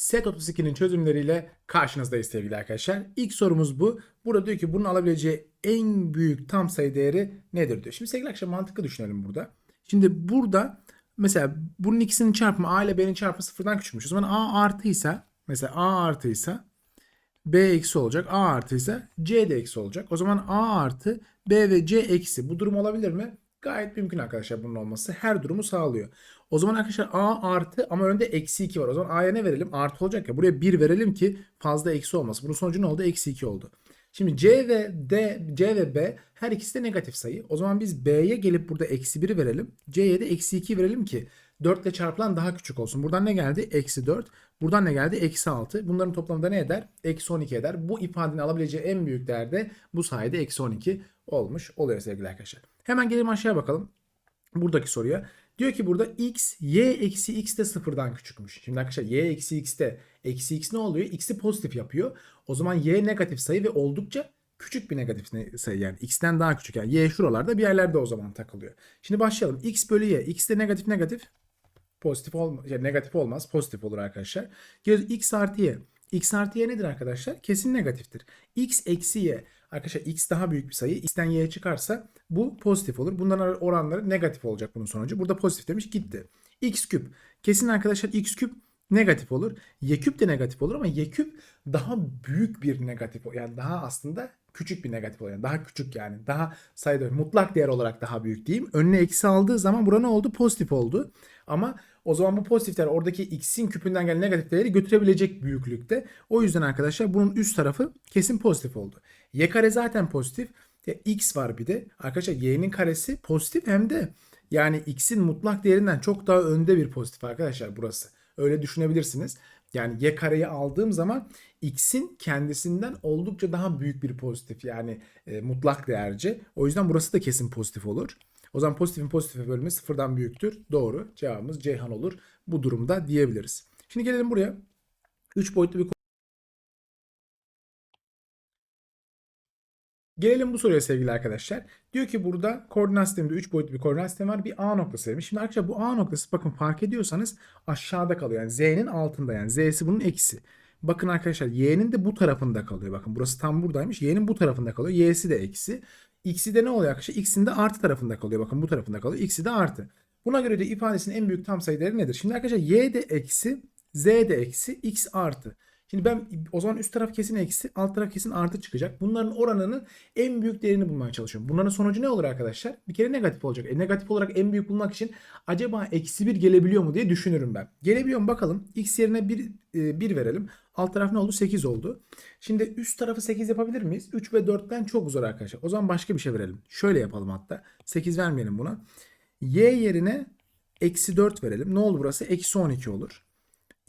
Set 32'nin çözümleriyle karşınızdayız sevgili arkadaşlar. İlk sorumuz bu. Burada diyor ki bunun alabileceği en büyük tam sayı değeri nedir diyor. Şimdi sevgili arkadaşlar mantıklı düşünelim burada. Şimdi burada mesela bunun ikisinin çarpımı A ile B'nin çarpımı sıfırdan küçükmüş. O zaman A artıysa mesela A artıysa B eksi olacak. A artıysa C de eksi olacak. O zaman A artı B ve C eksi. Bu durum olabilir mi? Gayet mümkün arkadaşlar bunun olması. Her durumu sağlıyor. O zaman arkadaşlar A artı ama önünde eksi 2 var. O zaman A'ya ne verelim? Artı olacak ya. Buraya 1 verelim ki fazla eksi olmasın. Bunun sonucu ne oldu? Eksi 2 oldu. Şimdi C ve D, C ve B her ikisi de negatif sayı. O zaman biz B'ye gelip burada eksi 1'i verelim. C'ye de eksi 2 verelim ki 4 ile çarpılan daha küçük olsun. Buradan ne geldi? Eksi 4. Buradan ne geldi? Eksi 6. Bunların toplamı da ne eder? Eksi 12 eder. Bu ifadenin alabileceği en büyük değer de bu sayede eksi 12 olmuş oluyor sevgili arkadaşlar. Hemen gelelim aşağıya bakalım. Buradaki soruya. Diyor ki burada x, y eksi x de sıfırdan küçükmüş. Şimdi arkadaşlar y eksi x'te eksi x ne oluyor? X'i pozitif yapıyor. O zaman y negatif sayı ve oldukça küçük bir negatif sayı yani x'ten daha küçük. Yani y şuralarda bir yerlerde o zaman takılıyor. Şimdi başlayalım. x bölü y. x de negatif negatif pozitif olmaz. Yani negatif olmaz. Pozitif olur arkadaşlar. Geliyoruz x artı y. x artı y nedir arkadaşlar? Kesin negatiftir. x eksi y. Arkadaşlar x daha büyük bir sayı. x'ten y'ye çıkarsa bu pozitif olur. Bunların oranları negatif olacak bunun sonucu. Burada pozitif demiş gitti. x küp. Kesin arkadaşlar x küp negatif olur. Y küp de negatif olur ama y küp daha büyük bir negatif yani daha aslında küçük bir negatif oluyor. Yani daha küçük yani. Daha sayıda mutlak değer olarak daha büyük diyeyim. Önüne eksi aldığı zaman bura ne oldu? Pozitif oldu. Ama o zaman bu pozitifler oradaki x'in küpünden gelen negatif değeri götürebilecek büyüklükte. O yüzden arkadaşlar bunun üst tarafı kesin pozitif oldu. Y kare zaten pozitif. Ya x var bir de. Arkadaşlar y'nin karesi pozitif hem de yani x'in mutlak değerinden çok daha önde bir pozitif arkadaşlar burası. Öyle düşünebilirsiniz. Yani y kareyi aldığım zaman x'in kendisinden oldukça daha büyük bir pozitif yani e, mutlak değerci. O yüzden burası da kesin pozitif olur. O zaman pozitifin pozitife bölümü sıfırdan büyüktür. Doğru. Cevabımız Ceyhan olur. Bu durumda diyebiliriz. Şimdi gelelim buraya. 3 boyutlu bir Gelelim bu soruya sevgili arkadaşlar. Diyor ki burada koordinat sisteminde 3 boyutlu bir koordinat sistemi var. Bir A noktası vermiş. Şimdi arkadaşlar bu A noktası bakın fark ediyorsanız aşağıda kalıyor. Yani Z'nin altında yani Z'si bunun eksi. Bakın arkadaşlar Y'nin de bu tarafında kalıyor. Bakın burası tam buradaymış. Y'nin bu tarafında kalıyor. Y'si de eksi. X'i de ne oluyor arkadaşlar? X'in de artı tarafında kalıyor. Bakın bu tarafında kalıyor. X'i de artı. Buna göre de ifadesinin en büyük tam sayı değeri nedir? Şimdi arkadaşlar Y de eksi, Z de eksi, X artı. Şimdi ben o zaman üst taraf kesin eksi, alt taraf kesin artı çıkacak. Bunların oranının en büyük değerini bulmaya çalışıyorum. Bunların sonucu ne olur arkadaşlar? Bir kere negatif olacak. E, negatif olarak en büyük bulmak için acaba eksi 1 gelebiliyor mu diye düşünürüm ben. Gelebiliyor mu bakalım. X yerine 1, 1 verelim. Alt taraf ne oldu? 8 oldu. Şimdi üst tarafı 8 yapabilir miyiz? 3 ve 4'ten çok zor arkadaşlar. O zaman başka bir şey verelim. Şöyle yapalım hatta. 8 vermeyelim buna. Y yerine eksi 4 verelim. Ne oldu burası? Eksi 12 olur.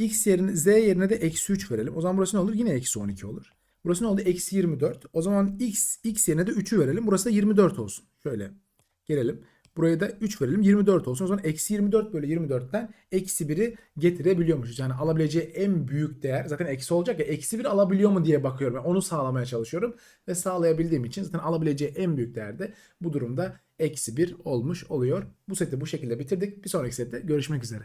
X yerine Z yerine de eksi 3 verelim. O zaman burası ne olur? Yine eksi 12 olur. Burası ne oldu? Eksi 24. O zaman X, X yerine de 3'ü verelim. Burası da 24 olsun. Şöyle gelelim. Buraya da 3 verelim. 24 olsun. O zaman eksi 24 bölü 24'ten eksi 1'i getirebiliyormuşuz. Yani alabileceği en büyük değer zaten eksi olacak ya. Eksi 1 alabiliyor mu diye bakıyorum. Yani onu sağlamaya çalışıyorum. Ve sağlayabildiğim için zaten alabileceği en büyük değer de bu durumda eksi 1 olmuş oluyor. Bu seti bu şekilde bitirdik. Bir sonraki sette görüşmek üzere.